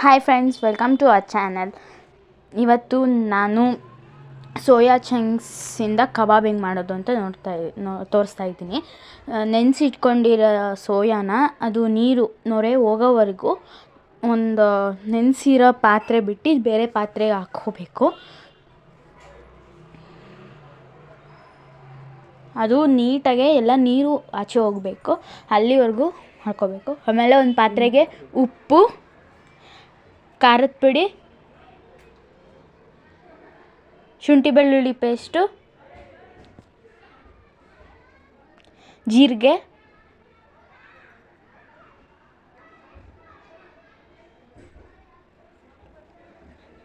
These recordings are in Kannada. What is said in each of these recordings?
Hi friends welcome to our channel ಇವತ್ತು ನಾನು ಸೋಯಾ ಚಂಕ್ಸಿಂದ ಕಬಾಬ್ ಹೆಂಗೆ ಮಾಡೋದು ಅಂತ ನೋಡ್ತಾ ನೋ, ತೋರಿಸ್ತಾ ಇದ್ದೀನಿ. ನೆನೆಸಿಟ್ಕೊಂಡಿರೋ ಸೋಯಾನ ಅದು ನೀರು ನೊರೆ ಹೋಗೋವರೆಗೂ ಒಂದು ನೆನೆಸಿರೋ ಪಾತ್ರೆ ಬಿಟ್ಟು ಬೇರೆ ಪಾತ್ರೆಗೆ ಹಾಕ್ಕೋಬೇಕು. ಅದು ನೀಟಾಗೆ ಎಲ್ಲ ನೀರು ಆಚೆ ಹೋಗಬೇಕು. ಅಲ್ಲಿವರೆಗೂ ಮಾಡ್ಕೋಬೇಕು ಆಮೇಲೆ ಒಂದು ಪಾತ್ರೆಗೆ ಉಪ್ಪು ಖಾರದ ಪುಡಿ ಶುಂಠಿ ಬೆಳ್ಳುಳ್ಳಿ ಪೇಸ್ಟು ಜೀರಿಗೆ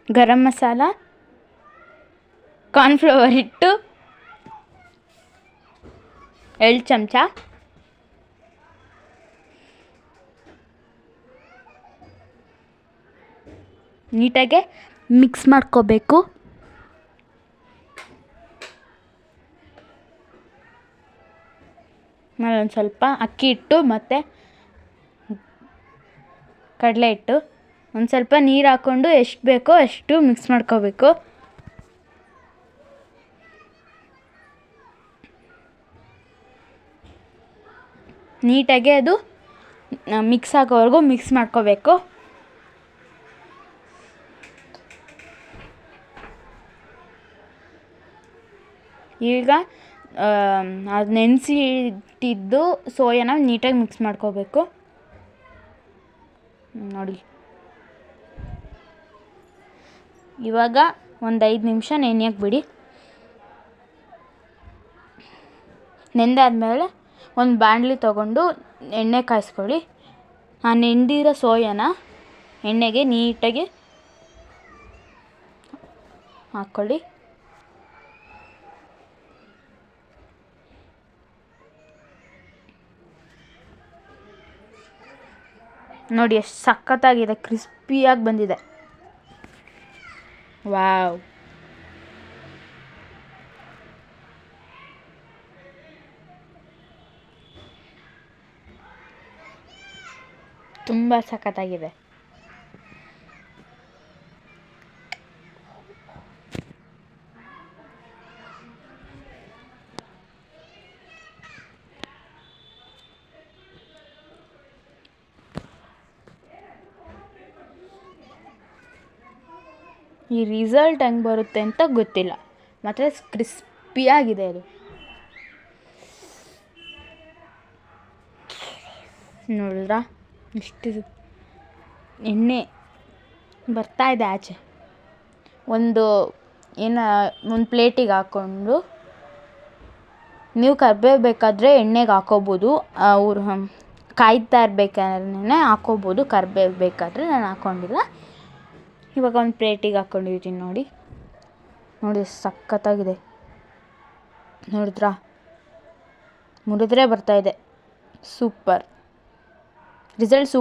ಗರಂ ಮಸಾಲ ಕಾರ್ನ್ಫ್ಲವರ್ ಹಿಟ್ಟು ಎರಡು ಚಮಚ. ನೀಟಾಗೆ ಮಿಕ್ಸ್ ಮಾಡ್ಕೋಬೇಕು. ಒಂದು ಸ್ವಲ್ಪ ಅಕ್ಕಿ ಹಿಟ್ಟು ಮತ್ತು ಕಡಲೆ ಹಿಟ್ಟು. ಒಂದು ಸ್ವಲ್ಪ ನೀರು ಹಾಕ್ಕೊಂಡು ಎಷ್ಟು ಬೇಕೋ ಅಷ್ಟು ಮಿಕ್ಸ್ ಮಾಡ್ಕೋಬೇಕು. ನೀಟಾಗಿ ಅದು ಮಿಕ್ಸ್ ಆಗೋವರೆಗೂ ಮಿಕ್ಸ್ ಮಾಡ್ಕೋಬೇಕು. ಈಗ ಅದು ನೆನೆಸಿ ಇಟ್ಟಿದ್ದು ಸೋಯಾನ ನೀಟಾಗಿ ಮಿಕ್ಸ್ ಮಾಡ್ಕೋಬೇಕು. ನೋಡಿ. ಇವಾಗ ಒಂದು ಐದು ನಿಮಿಷ ನೆನೆಯಕ್ಕೆ ಬಿಡಿ. ನೆಂದಾದ್ಮೇಲೆ ಒಂದು ಬಾಣಲಿ ತೊಗೊಂಡು ಎಣ್ಣೆ ಕಾಯಿಸ್ಕೊಳ್ಳಿ. ಆ ನೆಂದಿರೋ ಸೋಯಾನ ಎಣ್ಣೆಗೆ ನೀಟಾಗಿ ಹಾಕ್ಕೊಳ್ಳಿ ನೋಡಿ ಎಷ್ಟು ಸಖತ್ತಾಗಿದೆ ಕ್ರಿಸ್ಪಿಯಾಗಿ ಬಂದಿದೆ. ವಾವ್. ತುಂಬ ಸಖತ್ತಾಗಿದೆ. ಈ ರಿಸಲ್ಟ್ ಹೆಂಗೆ ಬರುತ್ತೆ ಅಂತ ಗೊತ್ತಿಲ್ಲ. ಮತ್ತು ಕ್ರಿಸ್ಪಿಯಾಗಿದೆ ಅದು. ನೋಡಿದ್ರಾ? ಇಷ್ಟು ಎಣ್ಣೆ ಬರ್ತಾ ಇದೆ ಆಚೆ. ಒಂದು ಏನು, ಒಂದು ಪ್ಲೇಟಿಗೆ ಹಾಕ್ಕೊಂಡು ನೀವು ಕರ್ಬೇವು ಬೇಕಾದರೆ ಎಣ್ಣೆಗೆ ಹಾಕೋಬೋದು. ಅವ್ರು ಕಾಯ್ತಾ ಇರ್ಬೇಕಾದ್ರೆ ಹಾಕೋಬೋದು. ಕರ್ಬೇವು ಬೇಕಾದರೆ ನಾನು ಹಾಕ್ಕೊಂಡಿಲ್ಲ ಇವಾಗ ಒಂದು ಪ್ಲೇಟಿಗೆ ಹಾಕ್ಕೊಂಡಿದ್ದೀನಿ ನೋಡಿ. ನೋಡಿ ಸಖತ್ತಾಗಿದೆ. ನೋಡಿದ್ರಾ? ಮುರಿದ್ರೆ ಬರ್ತಾಯಿದೆ ಸೂಪರ್. ರಿಸಲ್ಟ್ ಸೂ